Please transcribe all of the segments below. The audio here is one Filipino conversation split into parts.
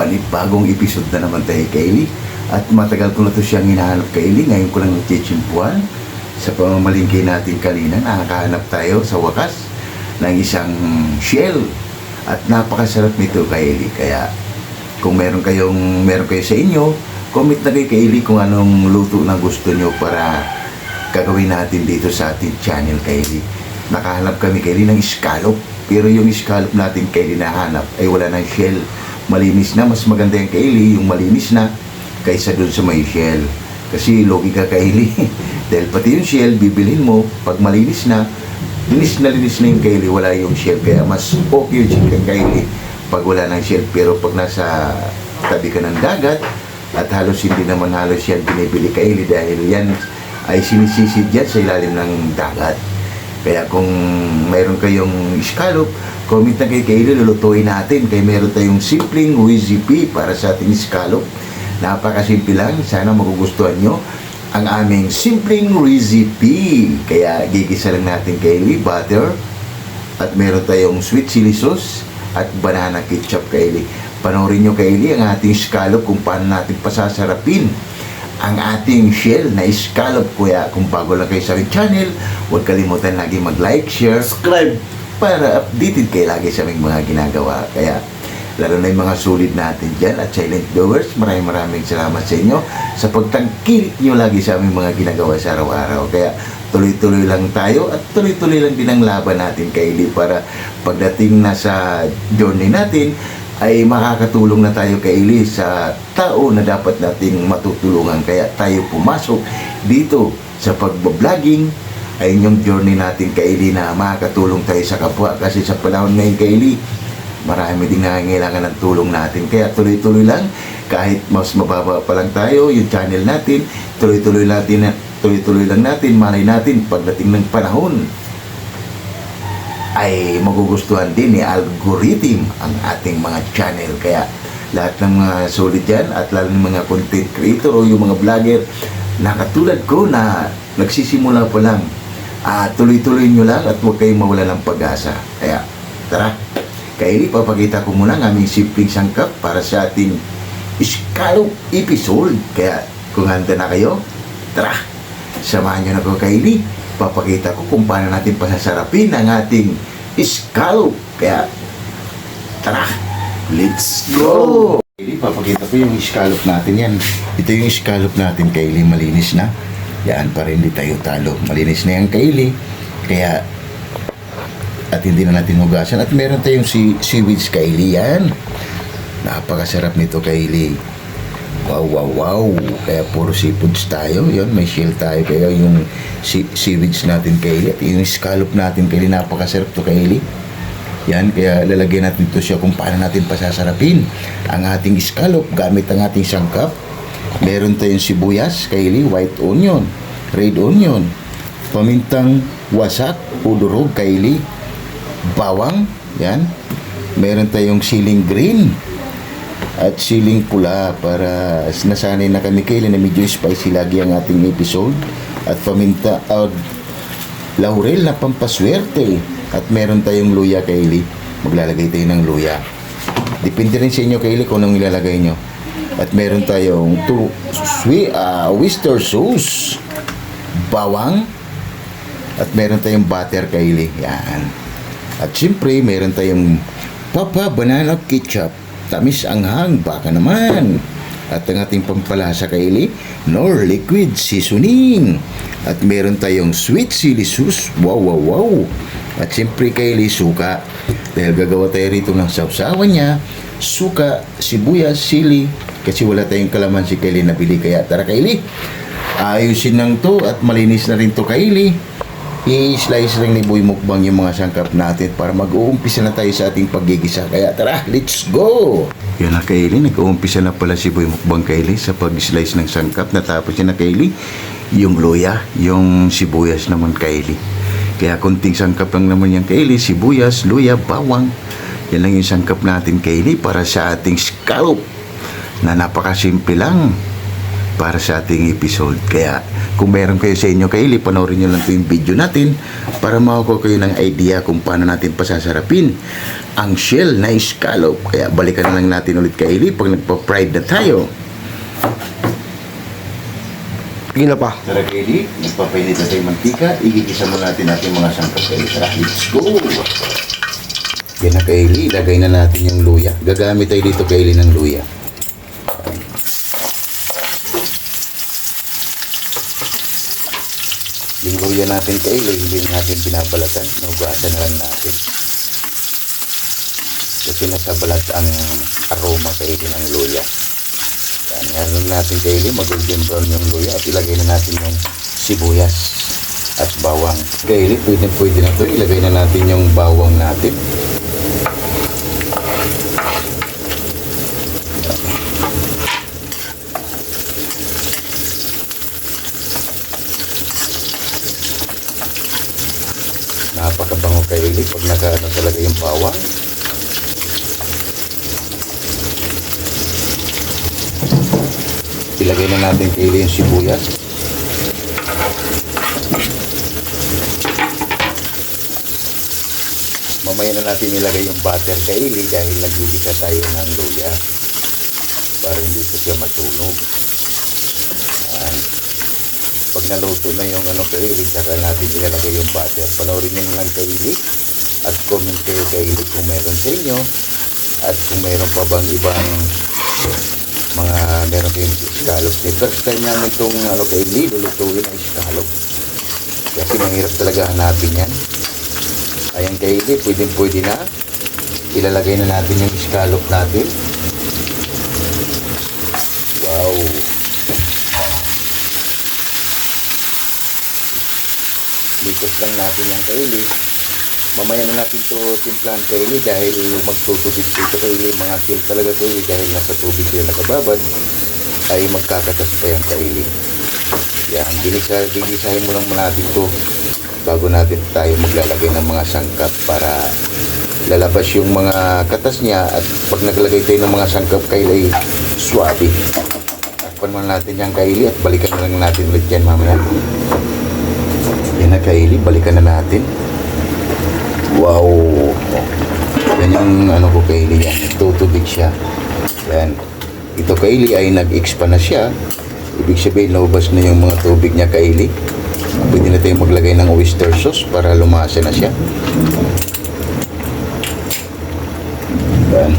panibagong episode na naman tayo Kaylee. At matagal ko na to siyang hinahanap Kaylee. Ngayon ko lang nagchichimpuan. Sa pamamalingki natin kanina, nakakahanap tayo sa wakas ng isang shell. At napakasarap nito Kaylee. Kaya kung meron kayong meron kayo sa inyo, comment na kay Kaylee kung anong luto na gusto nyo para gagawin natin dito sa ating channel Kaylee. Nakahanap kami Kaylee ng scallop. Pero yung scallop natin Kaylee nahanap ay wala ng shell. Malinis na. Mas maganda yung Kaylee, yung malinis na kaysa dun sa may shell. Kasi logi ka Kaylee. Dahil pati yung shell, bibilhin mo pag malinis na, linis na linis na yung Kaylee, wala yung shell. Kaya mas okay yung chicken Kaylee pag wala ng shell. Pero pag nasa tabi ka ng dagat, at halos hindi naman halos yan binibili Kaylee dahil yan ay sinisisid yan sa ilalim ng dagat. Kaya kung mayroon kayong scallop, comment na kay Kaylee, lulutuin natin. Kaya meron tayong simpleng recipe para sa ating scallop. Napakasimple lang. Sana magugustuhan nyo ang aming simpleng recipe. Kaya gigisa lang natin Kaylee, butter, at meron tayong sweet chili sauce at banana ketchup Kaylee. Panoorin nyo Kaylee ang ating scallop kung paano natin pasasarapin ang ating shell na scallop kuya kung bago lang kayo sa aking channel huwag kalimutan lagi mag-like, share, subscribe para updated kayo lagi sa aming mga ginagawa kaya lalo na yung mga sulit natin dyan at silent viewers maraming maraming salamat sa inyo sa pagtangkilik nyo lagi sa aming mga ginagawa sa araw-araw kaya tuloy-tuloy lang tayo at tuloy-tuloy lang din ang laban natin kay Eli para pagdating na sa journey natin ay makakatulong na tayo kay Eli sa tao na dapat nating matutulungan. Kaya tayo pumasok dito sa pagbabloging ay yung journey natin kay Eli na makakatulong tayo sa kapwa. Kasi sa panahon ngayon kay Eli, marami din nangangailangan ng tulong natin. Kaya tuloy-tuloy lang, kahit mas mababa pa lang tayo, yung channel natin, tuloy-tuloy natin tuloy-tuloy lang natin, malay natin pagdating ng panahon ay magugustuhan din ni algorithm ang ating mga channel. Kaya lahat ng mga solid dyan at lalo ng mga content creator o yung mga vlogger na katulad ko na nagsisimula pa lang, ah, tuloy-tuloy nyo lang at huwag kayong mawala ng pag-asa. Kaya tara, kaili papakita ko muna ang aming simpleng sangkap para sa ating scallop episode. Kaya kung handa na kayo, tara, samahan nyo na ko kaili papakita ko kung paano natin pasasarapin ang ating scallop. Kaya, tara, let's go! Kaylee, papakita ko yung scallop natin yan. Ito yung scallop natin, Kaylee, malinis na. Yan, para hindi tayo talo. Malinis na yan, Kaylee. Kaya, at hindi na natin hugasan. At meron tayong si seaweeds, Kaylee, yan. Napakasarap nito, Kaylee. Wow, wow, wow. Kaya puro seafoods tayo. Yun, may shell tayo. Kaya yung si seaweeds natin, Kaylee. At yung scallop natin, Kaylee, napakasarap to, Kaylee. Yan, kaya lalagyan natin ito siya kung paano natin pasasarapin ang ating scallop gamit ang ating sangkap. Meron tayong sibuyas, Kaylee, white onion, red onion, pamintang wasak o Kaylee, bawang, yan. Meron tayong siling green, at siling pula para nasanay na kami kailan na medyo spicy lagi ang ating episode. At paminta at laurel na pampaswerte. At meron tayong luya Kaylee maglalagay tayo ng luya. Depende rin sa inyo Kaylee kung anong ilalagay nyo at meron tayong two, sweet, uh, oyster sauce bawang at meron tayong butter Kaylee yan at siyempre meron tayong papa banana ketchup tamis anghang, baka naman. At ang ating pampalasa kaili, nor liquid seasoning. At meron tayong sweet chili sauce, wow, wow, wow. At siyempre kaili, suka. Dahil gagawa tayo rito ng sausawan niya, suka, sibuyas, sili, kasi wala tayong kalamansi kaili na bili. Kaya tara kaili, ayusin lang to at malinis na rin to kaili i-slice lang ni Boy Mukbang yung mga sangkap natin para mag-uumpisa na tayo sa ating paggigisa. Kaya tara, let's go! Yan na Kaili, nag-uumpisa na pala si Boy Mukbang Kaili sa pag-slice ng sangkap. Natapos niya na Kaili, yung luya, yung sibuyas naman Kaili. Kaya kunting sangkap lang naman yan Kaili, sibuyas, luya, bawang. Yan lang yung sangkap natin Kaili para sa ating scallop na napakasimple lang. para sa ating episode. Kaya kung meron kayo sa inyo kaili, panoorin nyo lang ito yung video natin para makakuha kayo ng idea kung paano natin pasasarapin ang shell na scallop. Kaya balikan na lang natin ulit kaili pag nagpa-fried na tayo. Sige na pa. Tara kaili, nagpapainit na tayo mantika, igigisa mo natin natin mga sangkap kaili. Tara, let's go! Yan na kaili, ilagay na natin yung luya. Gagamit tayo dito kaili ng luya. Luya natin kaili, hindi natin binabalatan. Nugasan na lang natin. Kasi nasa balat ang aroma kaili ng luya. Yan, ngayon natin kaili, mag-golden brown yung luya at ilagay na natin yung sibuyas at bawang. Kaili, pwede pwede na to. Ilagay na natin yung bawang natin. Napakabango kaili pag nakaano talaga yung bawang. Ilagay na natin kaili yung sibuyas. Mamaya na natin ilagay yung butter kaili dahil nagigisa tayo ng luya para hindi ko siya masunog. Yan. Pag naluto na yung ano kaili, saka natin ilalagay yung butter. Panoorin nyo lang kaili at comment kayo kaili kung meron sa inyo. At kung meron pa bang ibang mga meron kayong scallop ni first time namin itong ano kaili lulutuin ang scallop kasi mahirap talaga hanapin yan. Ayan kaili pwede pwede na. Ilalagay na natin yung scallop natin. Wow. Likos lang natin yung kaili mamaya na natin to timplahan kaili dahil magtutubig dito kaili mga kill talaga kaili dahil nasa tubig sila nakababad ay magkakatas pa yung kaili yan ginisa, gigisahin mo lang natin to bago natin tayo maglalagay ng mga sangkap para lalabas yung mga katas niya at pag naglagay tayo ng mga sangkap kaili ay swabe. Takpan muna natin yung kaili at balikan na lang natin ulit yan mamaya. Yan na kaili balikan na natin Wow. Yan yung ano ko kaili yan. Tutubig siya. Yan. Ito kaili ay nag-expand na siya. Ibig sabihin, naubas na yung mga tubig niya kaili. Pwede na tayong maglagay ng oyster sauce para lumasa na siya. Yan.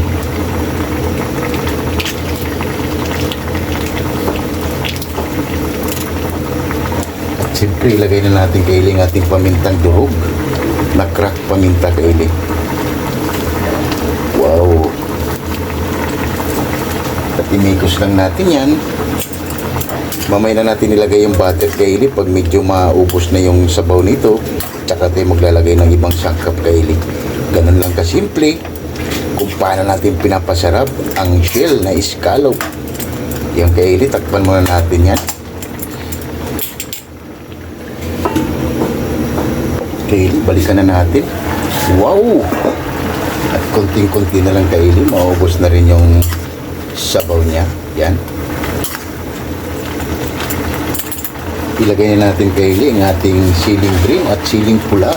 At siyempre, ilagay na natin kaili ang ating pamintang durog na crack paminta kaili. Wow. At imikos lang natin yan. Mamaya na natin ilagay yung butter kaili pag medyo maubos na yung sabaw nito. Tsaka tayo maglalagay ng ibang sangkap kaili. Ganun lang kasimple kung paano natin pinapasarap ang shell na scallop. Yung kaili, takpan muna natin yan. Kaili, balikan na natin. Wow! At konting-konti na lang kaili, maubos na rin yung sabaw niya. Yan. Ilagay na natin kaili ang ating siling green at siling pula.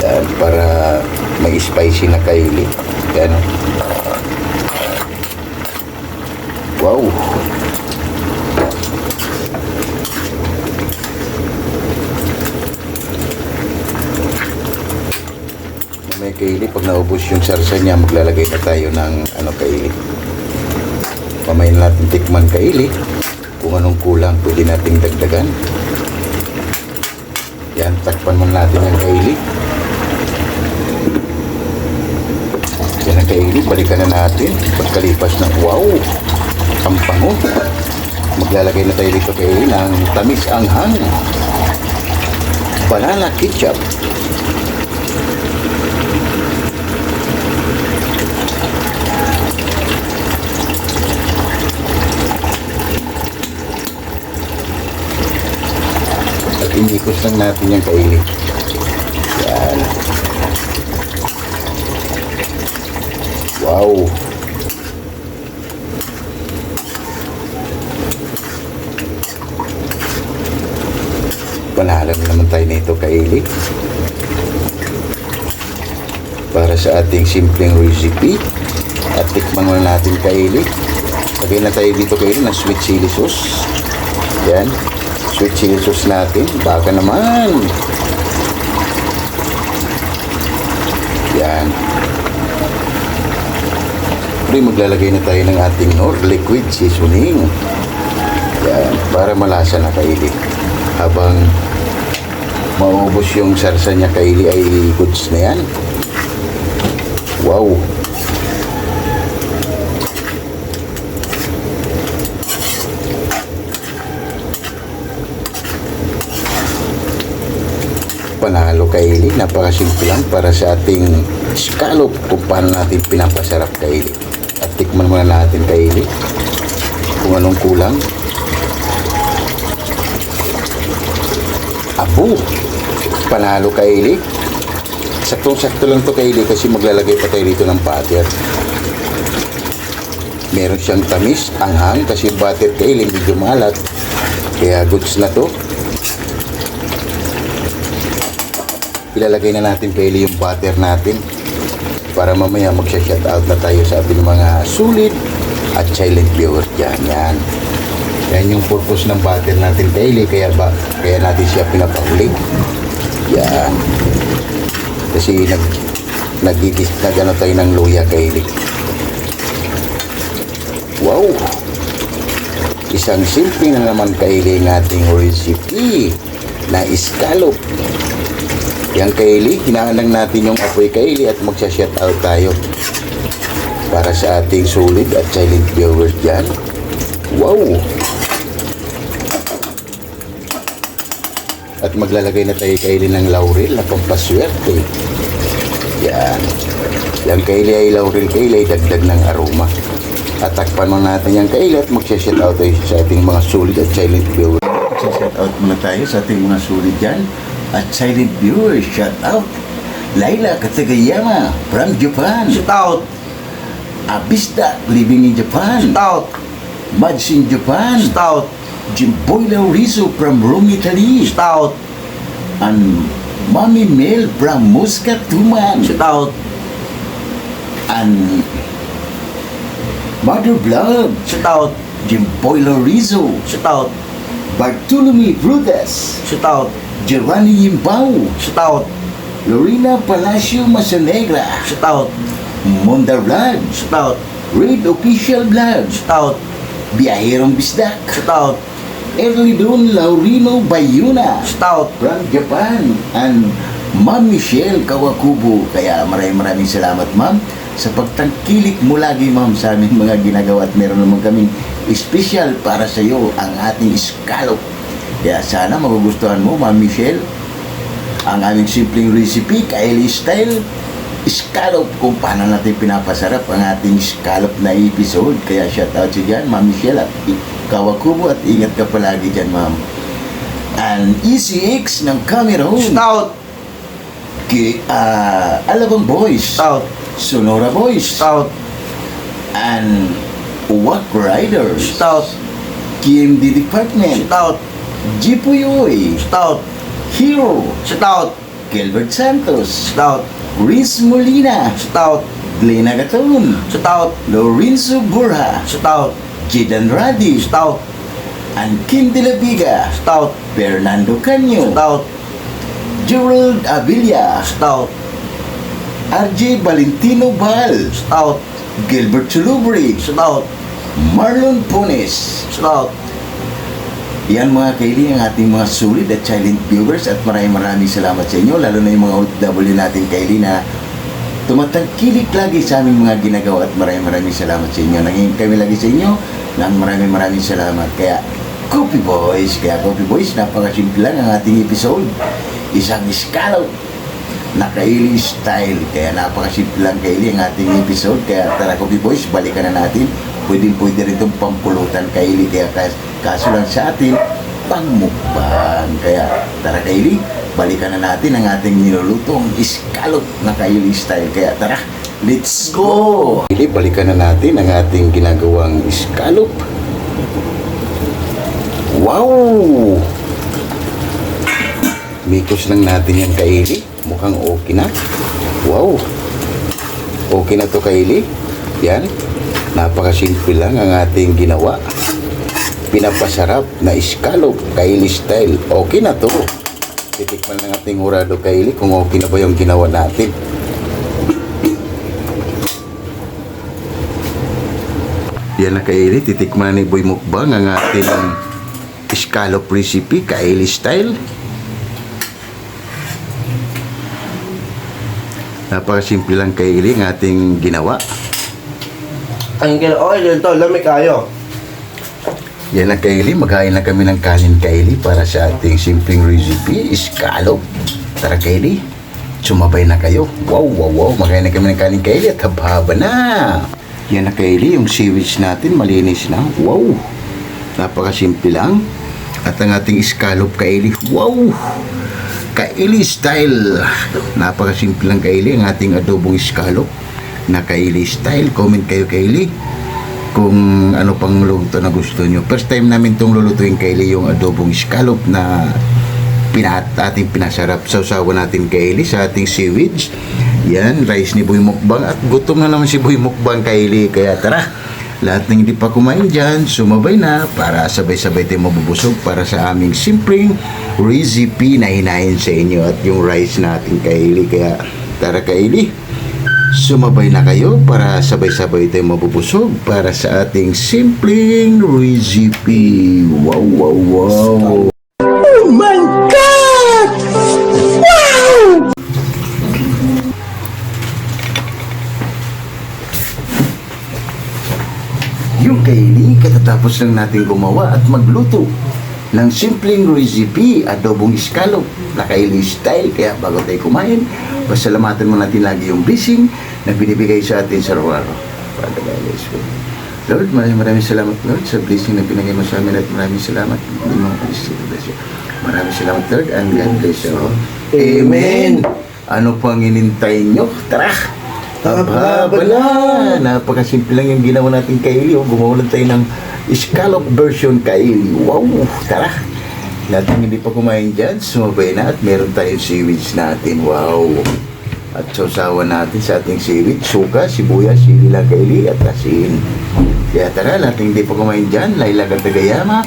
Yan, para may spicy na kaili. Yan. Wow! may kaili. Pag naubos yung sarsa niya maglalagay na tayo ng ano kaili. Pamayin natin tikman kaili. Kung anong kulang pwede nating dagdagan. Yan takpan man natin yung kaili. Yan ang kaili balikan na natin. Pagkalipas ng wow! Ang maglalagay na tayo dito kaili ng tamis anghang banana ketchup Inikot lang natin yung kailip. Yan. Wow. Panahalan naman tayo nito kailip. Para sa ating simpleng recipe at tikman muna natin kailip. Lagyan na tayo dito kailip ng sweet chili sauce. Yan. Sweet chili sauce natin. Baka naman. Yan. Pre, maglalagay na tayo ng ating no, liquid seasoning. Yan, para malasa na kaili. Habang maubos yung sarsa niya kaili ay goods na yan. Wow! Panalo kaili, napakasimple lang para sa ating scallop kung paano natin pinapasarap kaili. At tikman muna natin kaili kung anong kulang. Abo! Panalo kaili. Saktong-sakto lang to kaili kasi maglalagay pa tayo dito ng butter. Meron siyang tamis, anghang kasi butter kaili medyo malat. Kaya goods na to. Ilalagay na natin kaili yung butter natin para mamaya magsha-shout out na tayo sa ating mga sulit at silent viewers dyan. Yan. Yan yung purpose ng butter natin kaili kaya ba kaya natin siya pinapakulig. Yan. Kasi nag nagigis nagano tayo ng luya kaili. Wow! Isang simple na naman kaili nating recipe na scallop. Yang kaili, hinaan lang natin yung apoy kaili at magsha-shout out tayo para sa ating solid at silent viewers dyan. Wow! At maglalagay na tayo kaili ng laurel na pampaswerte. Yan. Yung kaili ay laurel ay dagdag ng aroma. At takpan mo natin yung kaili at magsha-shout out tayo sa ating mga solid at silent viewers. Magsha-shout out muna tayo sa ating mga solid dyan at silent viewers. Shout out! Laila Katagayama from Japan. Shoot out! Abista living in Japan. Shoot out! Mads in Japan. Shoot out! Jimboy Laurizo from Rome, Italy. Shoot out! And Mami Mel from Muscat, Tuman. Shoot out! And Mother Blood, Shoot out! Jimboy Laurizo. Shoot out! Bartolome Brudas. Shoot out! Giovanni Yimbao. Shoot out! Lorena Palacio Masanegra. Shoot out! Monda Vlog. Shoot out! Red Official Vlog. Shoot out! Biyaherong Bisdak. Shoot out! Erlidon Laurino Bayuna. Shoot out! from Japan and Ma'am Michelle Kawakubo. Kaya maraming maraming salamat ma'am sa pagtangkilik mo lagi ma'am sa aming mga ginagawa at meron naman kaming special para sa iyo ang ating scallop. Kaya sana magugustuhan mo ma'am Michelle ang aming simpleng recipe, Kylie style scallop kung paano natin pinapasarap ang ating scallop na episode. Kaya shout out sa dyan, Ma'am Michelle at Kawakubo at ingat ka palagi dyan, Ma'am. And ECX ng Cameroon. Shoot out! Ki, ah, Alabang Boys. Shoot out! Sonora Boys. Shoot out! And Wack Riders. Shoot out! KMD Department. Shoot out! Jipuyoy. Shoot out! Hero. Shoot out! Gilbert Santos. Shoot out! Riz Molina. Shoot out! Glena Gaton. Shoot out! Lorenzo Burha. Shoot out! Jidan Radi. Shoot out! and Kim De La Viga. Shoot out! Fernando Canyo. Shoot out! Gerald Avilla. Shoot out! RJ Valentino Bal. Shoot out! Gilbert Chulubri. Shoot out! Marlon Pones. Shoot out! Yan mga kaili ang ating mga sulit at silent viewers at maraming maraming salamat sa inyo lalo na yung mga OFW natin kaili na tumatangkilik lagi sa aming mga ginagawa at maraming maraming salamat sa inyo. Nangingin kami lagi sa inyo ng maraming maraming salamat. Kaya Coffee Boys, kaya Coffee Boys, napakasimple lang ang ating episode. Isang scallop na kaili style. Kaya napakasimple lang kaili ang ating episode. Kaya tara Coffee Boys, balikan na natin. Pwedeng pwede rin itong pampulutan kaili. Kaya kas, kaso lang sa atin, pangmukbang. Kaya tara kaili, balikan na natin ang ating nilulutong scallop na kaili style. Kaya tara, let's go! Kaili, balikan na natin ang ating ginagawang scallop. Wow! Mikos lang natin yan kaili. Mukhang okay na. Wow. Okay na to kaili. Yan. Napakasimple lang ang ating ginawa. Pinapasarap na scallop kaili style. Okay na to. Titikman lang ating hurado kaili kung okay na ba yung ginawa natin. Yan na kaili. Titikman ni Boy Mukbang ang ating scallop recipe kaili style. Napakasimple lang kaili ang ating ginawa. Ang gina, okay din to, lamig kayo. Yan na Kaili, maghain na kami ng kanin Kaili para sa ating simpleng recipe, scallop. Tara Kaili, sumabay na kayo. Wow, wow, wow, maghain na kami ng kanin Kaili at habhaba na. Yan na Kaili, yung seaweeds natin malinis na. Wow, napakasimple lang. At ang ating scallop Kaili, wow, Kaili style. Napakasimple lang Kaili, ang ating adobong scallop na Kaili style. Comment kayo Kaili kung ano pang luto na gusto nyo. First time namin itong lulutuin Kaili yung adobong scallop na pinat ating pinasarap. Sausawan natin Kaili sa ating seaweeds. Yan, rice ni Boy Mukbang at gutom na naman si Boy Mukbang Kaili. Kaya tara, lahat ng hindi pa kumain dyan, sumabay na para sabay-sabay tayo mabubusog para sa aming simpleng recipe na hinahin sa inyo at yung rice natin Kaili. Kaya tara Kaili, Sumabay na kayo para sabay-sabay tayo mabubusog para sa ating simpleng recipe. Wow, wow, wow! Yung kaili, katatapos lang natin gumawa at magluto ng simpleng recipe, adobong scallop na kaili style. Kaya bago tayo kumain, pasalamatan mo natin lagi yung blessing na binibigay sa atin sa araw-araw. Father God, let's go. Lord, maraming maraming salamat Lord sa blessing na pinagay mo sa amin at maraming salamat. Hindi mo bless you, bless you. Maraming salamat Lord and God bless you. Amen! Ano pang inintay nyo? Tara! Haba na! Napakasimple lang yung ginawa natin kaili. Oh. Gumawa lang tayo ng scallop version kaili. Wow! Tara! Lahat ng hindi pa kumain dyan, sumabay na at meron tayong seaweeds natin. Wow! At sausawan natin sa ating seaweed, suka, sibuyas, sili lang at asin. Kaya tara, lahat ng hindi pa kumain dyan, Laila Gatagayama,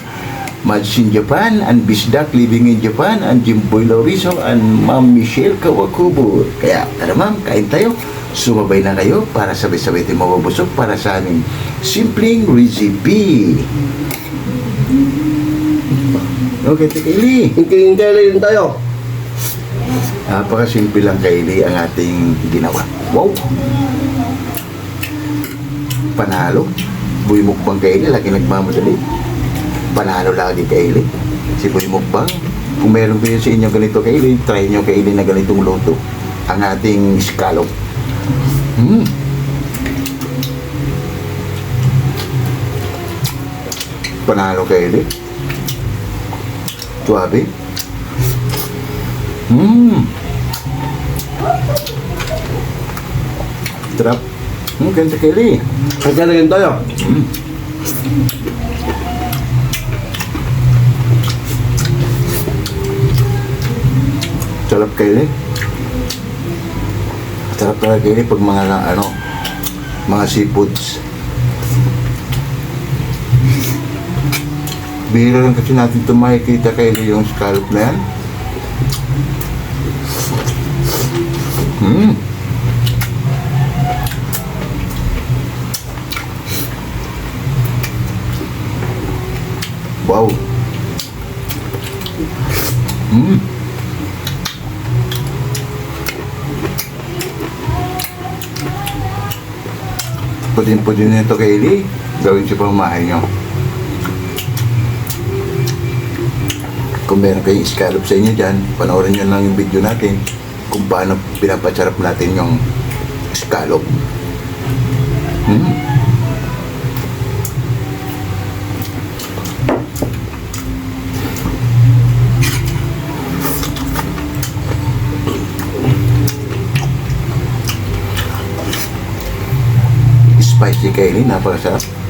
Mads in Japan, and Bisdak living in Japan, and Jimboy Lauriso, and Ma'am Michelle Kawakubo. Kaya tara ma'am, kain tayo. Sumabay na kayo para sabay-sabay tayo mabubusog para sa aming simpleng recipe. Okay, Tikili. Hintay-hintay din tayo. Napakasimple lang kaili ang ating ginawa. Wow! Panalo. Buy mukbang kaili, lagi nagmamadali. Panalo lagi kaili. Si Buy mukbang. Kung meron kayo sa inyo ganito kaili, try nyo kaili na ganitong luto. Ang ating scallop. Hmm. Panalo kaili. Suabe. Hmm. Sarap. Hmm, ganda kaili. Hintay din tayo. Sarap kaili. Sarap talaga kaili pag mga na- ano, mga seafoods. Bihira lang kasi natin ito makikita kaili yung scallop na yan. Hmm. Wow. Hmm. Pudin-pudin nito kay Eli. Gawin siya pamamahay nyo. Kung meron kayong scallop sa inyo dyan, panoorin nyo lang yung video natin kung paano pinapasarap natin yung scallop. Hmm. Spicy kainin, napakasarap.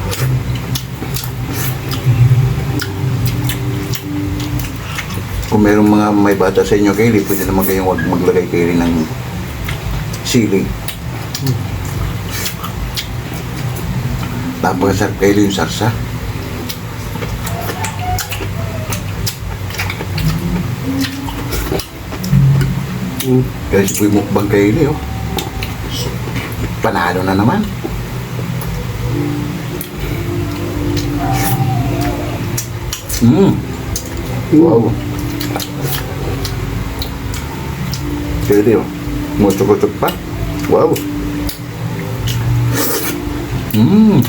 Kung merong mga may bata sa inyo, Kaylee, pwede naman kayong wag maglagay Kaylee ng sili. Napakasarap Kaylee yung sarsa. Mm. Kaya si Puy Mukbang Kaylee, oh. Panalo na naman. Mm. Wow. Kaylee, oh. Mutsuk-utsuk pa. Wow. Mm.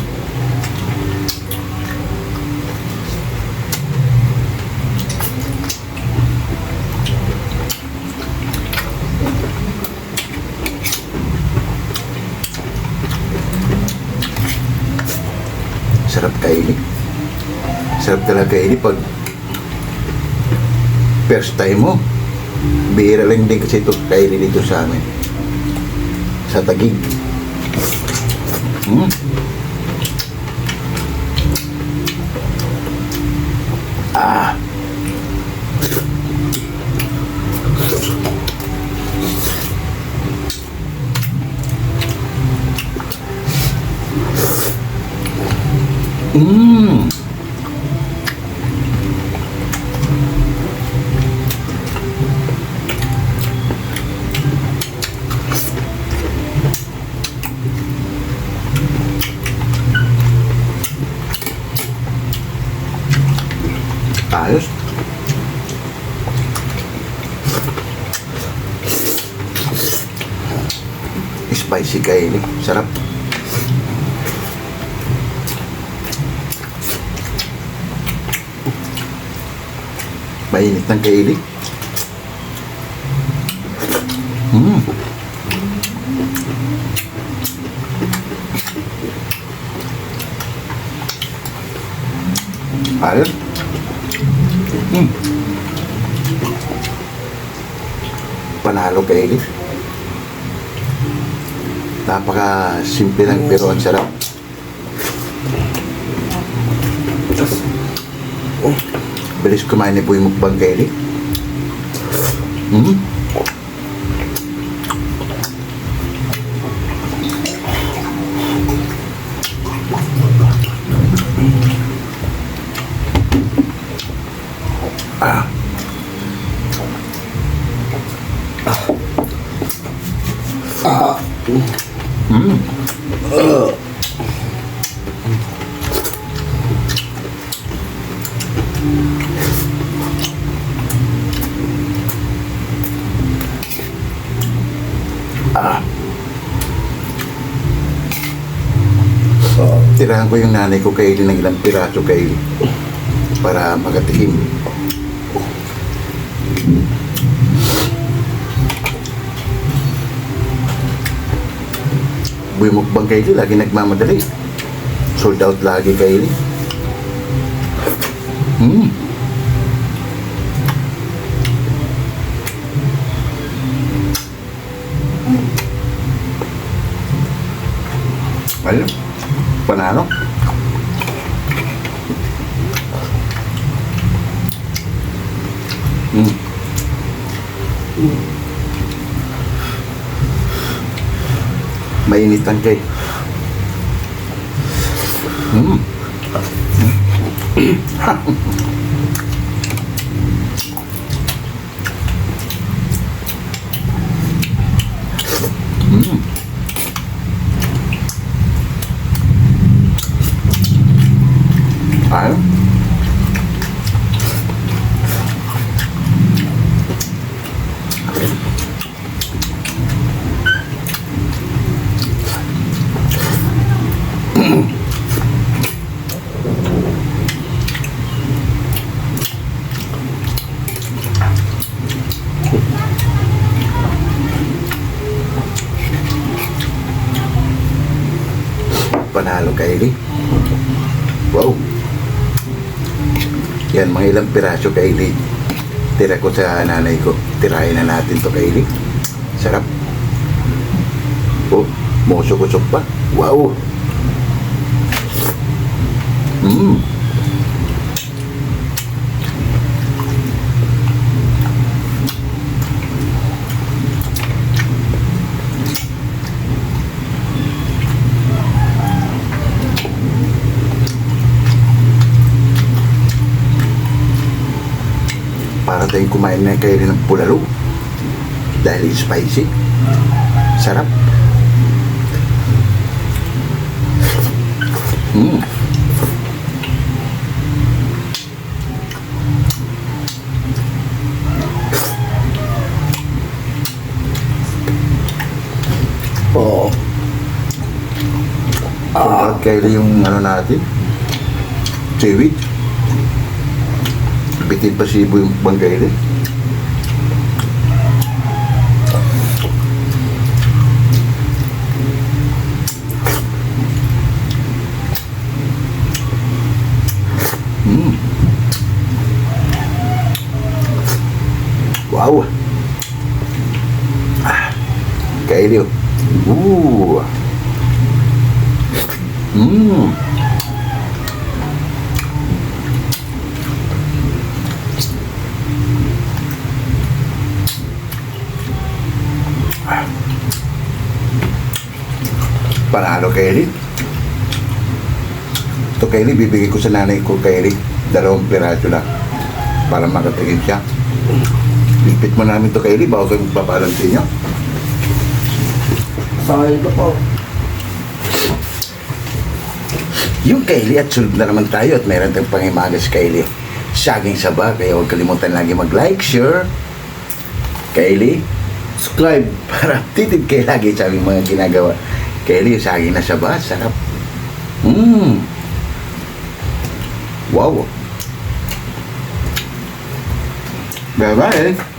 Sarap kainin. Sarap talaga kainin pag first time mo. Bihira lang din kasi ito kainin dito sa amin. Sa Tagig. Hmm. Ah. Mmm. Ayos. Spicy kainin. Sarap. Mainit ng kaili. Mm. Ayos. Mm. Panalo kaili. Napaka simple lang pero ang sarap. Bilis kumain ni Puy Mukbang Kelly. Hmm? Ah. Hmm. Tirahan ko yung nanay ko kay ng ilang piraso kay para makatikim. Buy mukbang kay lagi nagmamadali. Sold out lagi kay Hmm. Panalo. Mm. Mainit ang cake. Mm. mm. Panalo kay Eli. Wow. Yan, mga ilang piraso kay Eli. Tira ko sa nanay ko. Tirahin na natin to kay Eli. Sarap. Oh, musok-usok pa. Wow. Mmm. Tayong kumain na kayo rin ng bulalo. Dahil spicy. Sarap. Mm. Oo. Ah. Kaya yung ano natin, seaweed. Bitin pa si yung bangkay rin. Mm. Wow. Ah. Kailio. Ooh. Mmm. Panalo kay Eric. Ito kay Eric, bibigay ko sa nanay ko kay Eric. Dalawang piraso lang. Para makatingin siya. Lipit mo namin to kay Eric bago kayo magpapalan sa inyo. Sakay ko po. Yung Kylie at sunod na naman tayo at meron tayong pangimagas Kylie. Saging saba, kaya huwag kalimutan lagi mag-like, share. Kylie, Subscribe. para titid kayo lagi sa aming mga ginagawa. Kylie, saging na saba, sarap. Mmm. Wow. Bye-bye.